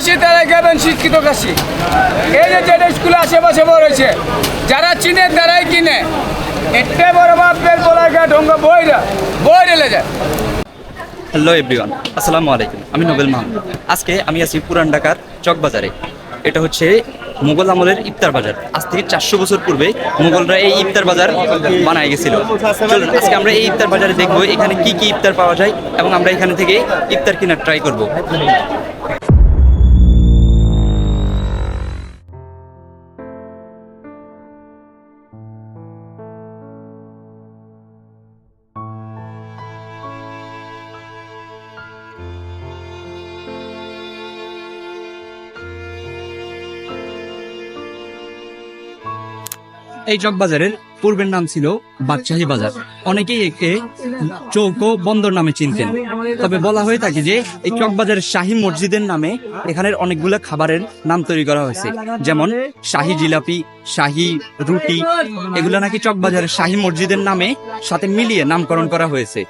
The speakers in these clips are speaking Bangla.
আসি তারাই খাবেন শিক্ষিত কাশি। এই যে যেটা স্কুলে আশেপাশে রয়েছে যারা চিনে তারাই কিনে। এতে বড় বাপের বলার ঢঙ্গ বইরা বই রেলে যায়। হ্যালো এভরিওয়ান আসসালামু আলাইকুম। আমি নোবেল মাহমুদ। আজকে আমি আছি পুরান ঢাকার চকবাজারে এটা হচ্ছে মুঘল আমলের ইফতার বাজার। আজ থেকে চারশো বছর পূর্বে মুঘলরা এই ইফতার বাজার বানায় গেছিল। আজকে আমরা এই ইফতার বাজারে দেখব এখানে কি কি ইফতার পাওয়া যায় এবং আমরা এখানে থেকে ইফতার কেনার ট্রাই করব। এই চকবাজারের পূর্বের নাম ছিল বাদশাহী বাজার। অনেকেই একে চৌকো বন্দর নামে চিনতেন। তবে বলা হয়ে থাকে যে এই চকবাজারের শাহী মসজিদের নামে এখানের অনেকগুলো খাবারের নাম তৈরি করা হয়েছে। যেমন শাহী জিলাপি, শাহী রুটি, এগুলো নাকি চকবাজারের শাহী মসজিদের নামে সাথে মিলিয়ে নামকরণ করা হয়েছে।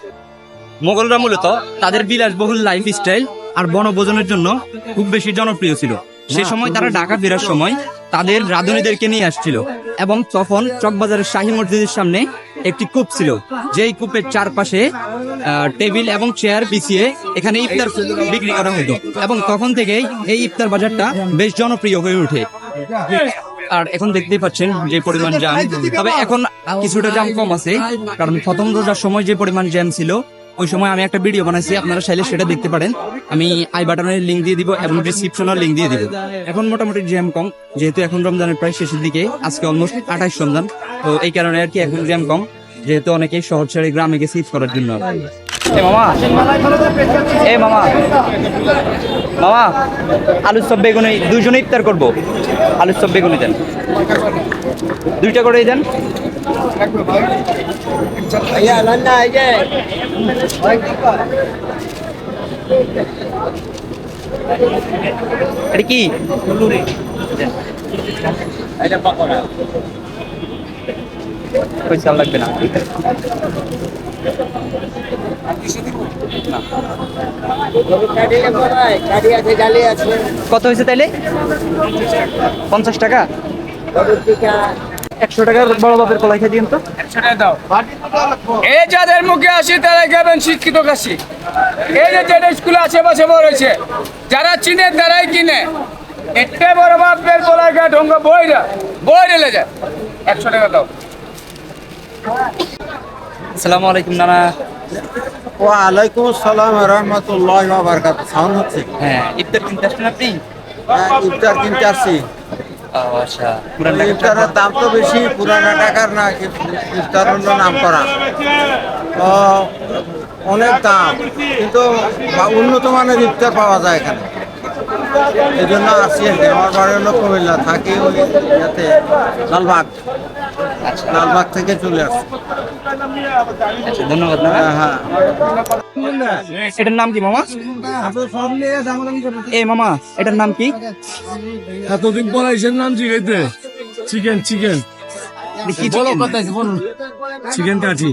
মোগলরা মূলত তাদের বিলাসবহুল লাইফ স্টাইল আর বনভোজনের জন্য খুব বেশি জনপ্রিয় ছিল। সে সময় তারা ঢাকা ফেরার সময় তাদের রাঁধুনিদেরকে নিয়ে আসছিল এবং তখন চকবাজারের শাহী মসজিদের সামনে একটি কূপ ছিল। যেই কূপের চারপাশে টেবিল এবং চেয়ার বিছিয়ে এখানে ইফতার বিক্রি করা হতো এবং তখন থেকেই এই ইফতার বাজারটা বেশ জনপ্রিয় হয়ে ওঠে। আর এখন দেখতেই পাচ্ছেন যে পরিমাণ জ্যাম তবে এখন কিছুটা জ্যাম কম আছে, কারণ প্রথম রোজার সময় যে পরিমাণ জ্যাম ছিল, ওই সময় আমি একটা ভিডিও বানাইছি, আপনারা চাইলে সেটা দেখতে পারেন। আমি আই বাটনের লিঙ্ক দিয়ে দিব এবং ডিসক্রিপশনের লিঙ্ক দিয়ে দিব। এখন মোটামুটি জ্যাম কম, যেহেতু এখন রমজানের প্রায় শেষের দিকে, আজকে অলমোস্ট আঠাইশ রমজান। তো এই কারণে আর কি এখন জ্যাম কম, যেহেতু অনেকেই শহর ছেড়ে গ্রামে গেছে ঈদ করার জন্য। এ মামা এ মামা মামা আলুর সব বেগুনি দুজনে ইফতার করব। আলুর সব বেগুনি দেন। দুইটা করেই দেন। এটা কি? পয়সা লাগবে না। কত হয়েছে তাইলে? পঞ্চাশ টাকা। একশো টাকার বড় বাপের কলাই খেয়ে দিন তো। দাও। এই যাদের মুখে আসি খাবেন শিক্ষিত কাশি। এই যে যেটা স্কুলে আশেপাশে রয়েছে যারা চিনে তারাই কিনে। এতে বড় বাপের ঢঙ্গ বইরা বই রেলে যায়। একশো টাকা দাও। আসসালামু আলাইকুম নানা। ওয়ালাইকুম আসসালাম রহমতুল্লাহ বারকাত সাউন্ড হচ্ছে? হ্যাঁ ইফতার কিনতে আসছেন আপনি? হ্যাঁ, ইফতার কিনতে আসছি আচ্ছা। ইফতারের দাম তো বেশি পুরানা টাকার না ইফতার অন্য নাম করা। অনেক দাম কিন্তু উন্নত মানের ইফতার পাওয়া যায় এখানে। এই জন্য আসি আর কি। আমার বাড়ি হলো কুমিল্লা থাকি ওই ইয়াতে লালবাগ। আচ্ছা। লালবাগ থেকে চলে আসছি আচ্ছা ধন্যবাদ হ্যাঁ হ্যাঁ। এটার নাম কি মামা? এ মামা এটার নাম কি? এতদিন পর এসের নাম জিগাইতে চিকেন চিকেন। চিকেন? চিকেন কাঠি।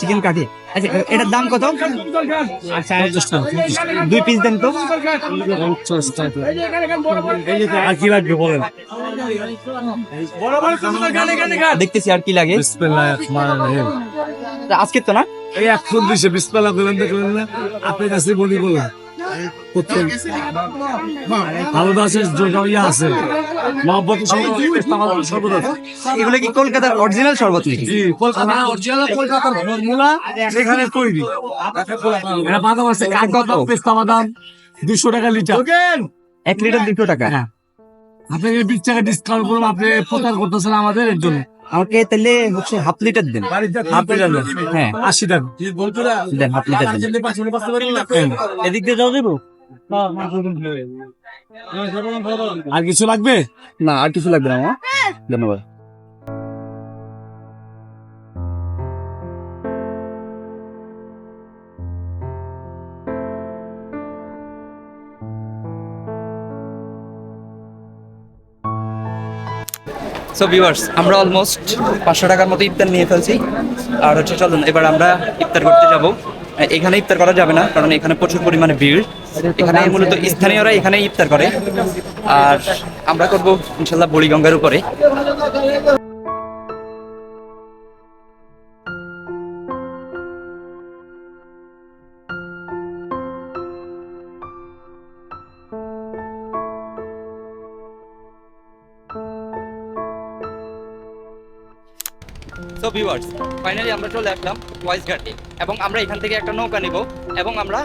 চিকেন কাঠি। আচ্ছা এটার দাম কত? দুই পিস দেন তো। আর কি লাগবে বলেন? দেখতেছি আর কি লাগে। বিসমিল্লাহ রহমানির রহিম। আজকে তো না? এই এক ফুট দিছে বিসমিল্লাহ বলেন দেখলেন না? আপনার কাছে বলি বলেন প্রত্যেক ভালোবাসের যোগা আছে। মহব্বত সর্বদা এগুলো কি কলকাতার অরিজিনাল শরবত নাকি? জি কলকাতা অরিজিনাল কলকাতার ফর্মুলা সেখানে তৈরি। এটা বাদাম আছে কাঠবাদাম পেস্তা বাদাম দুশো টাকা লিটার। এক লিটার দুশো টাকা? হ্যাঁ। আপনাকে বিশ টাকা ডিসকাউন্ট করুন আপনি প্রচার করতেছেন আমাদের এর জন্য। আমাকে তাহলে হচ্ছে হাফ লিটার দেন হাফ লিটার হ্যাঁ আশি টাকা দেন হাফ লিটার দেন এদিক দিয়ে যাও দেবো আর কিছু লাগবে না আর কিছু লাগবে না আমার ধন্যবাদ সো ভিউয়ার্স আমরা অলমোস্ট পাঁচশো টাকার মতো ইফতার নিয়ে ফেলছি। আর হচ্ছে, চলুন, এবার আমরা ইফতার করতে যাব। এখানে ইফতার করা যাবে না, কারণ এখানে প্রচুর পরিমাণে ভিড়। এখানে মূলত স্থানীয়রা এখানে ইফতার করে। আর আমরা করব, ইনশাল্লাহ, বুড়িগঙ্গার উপরে। সো ভিউয়ার্স ফাইনালি আমরা চলে আসলাম ওয়াইস ঘাটে এবং আমরা এখান থেকে একটা নৌকা নিব এবং আমরা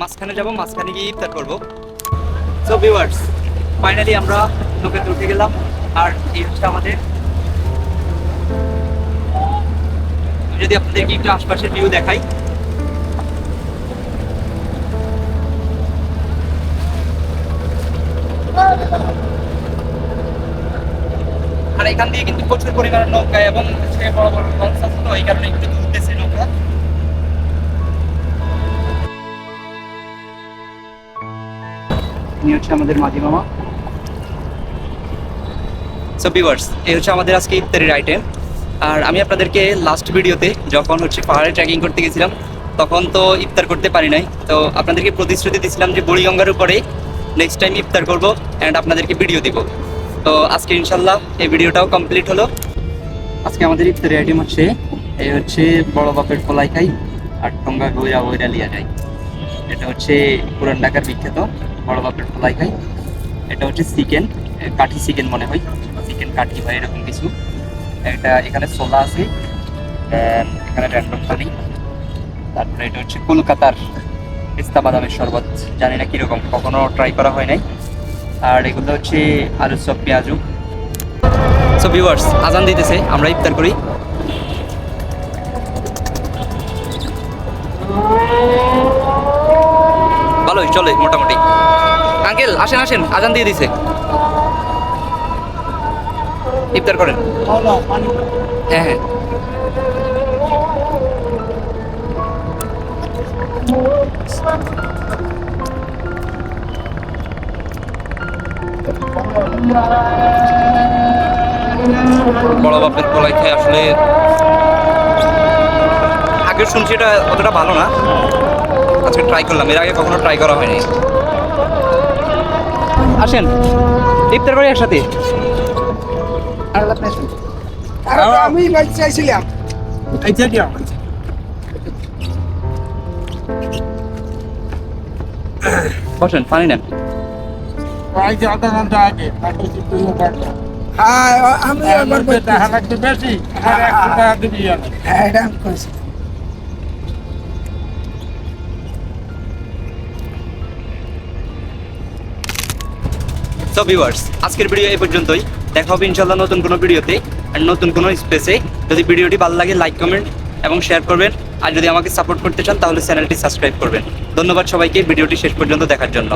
মাঝখানে যাব, মাঝখানে গিয়ে ইফতার করব। সো ভিউয়ার্স ফাইনালি আমরা নৌকাতে উঠে গেলাম। আর এই হচ্ছে আমাদের যদি আপনাদেরকে একটু আশপাশের ভিউ দেখাই। আর এখান দিয়ে কিন্তু প্রচুর পরিমাণে নৌকা এবং হচ্ছে বড় বড় লঞ্চ আছে তো এই কারণে একটু দূরতেছে নৌকা। হচ্ছে আমাদের মাঝি মামা। সো ভিউয়ার্স এই হচ্ছে আমাদের আজকে ইফতারির আইটেম আর আমি আপনাদেরকে লাস্ট ভিডিওতে যখন হচ্ছে পাহাড়ে ট্রেকিং করতে গেছিলাম তখন তো ইফতার করতে পারি নাই। তো আপনাদেরকে প্রতিশ্রুতি দিয়েছিলাম যে বুড়িগঙ্গার উপরে নেক্সট টাইম ইফতার করব অ্যান্ড আপনাদেরকে ভিডিও দিব। তো আজকে ইনশাল্লাহ এই ভিডিওটাও কমপ্লিট হলো। আজকে আমাদের ইফতারি আইটেম হচ্ছে, এই হচ্ছে বড় বাপের কলাই খাই আর টঙ্গা গইরা ওইরা লিয়া যায় এটা হচ্ছে পুরান ঢাকার বিখ্যাত বড় বাপের কলাই খাই। এটা হচ্ছে চিকেন কাঠি চিকেন মনে হয়। চিকেন, কাঠি হয় এরকম কিছু। এটা এখানে সোলা আছে এখানে র্যান্ডম পানি। তারপরে এটা হচ্ছে কলকাতার পিস্তা বাদামের শরবত। জানি না কীরকম, কখনো ট্রাই করা হয় নাই। আর এগুলো হচ্ছে আলু চপ, পেঁয়াজু। সো ভিউয়ার্স আজান দিতেছে, আমরা ইফতার করি। ভালোই, চলে, মোটামুটি। আঙ্কেল, আসেন আসেন, আজান দিয়ে দিছে। ইফতার করেন। হ্যাঁ হ্যাঁ। বড় বাপের কলাই খেয়ে আসলে। আগে শুনছি এটা অতটা ভালো না। আজকে ট্রাই করলাম এর আগে কখনো ট্রাই করা হয়নি। আসেন ইফতার করি একসাথে। আমি চাইছিলাম। বসেন পানি নেন। হ্যাঁ আমি একবার হ্যাঁ এটা আমি কইছি। সো ভিউয়ার্স আজকের ভিডিও এই পর্যন্তই। দেখা হবে ইনশাল্লাহ নতুন কোনো ভিডিওতে আর নতুন কোনো স্পেসে যদি ভিডিওটি ভালো লাগে লাইক কমেন্ট এবং শেয়ার করবেন। আর যদি আমাকে সাপোর্ট করতে চান তাহলে চ্যানেলটি সাবস্ক্রাইব করবেন। ধন্যবাদ সবাইকে ভিডিওটি শেষ পর্যন্ত দেখার জন্য।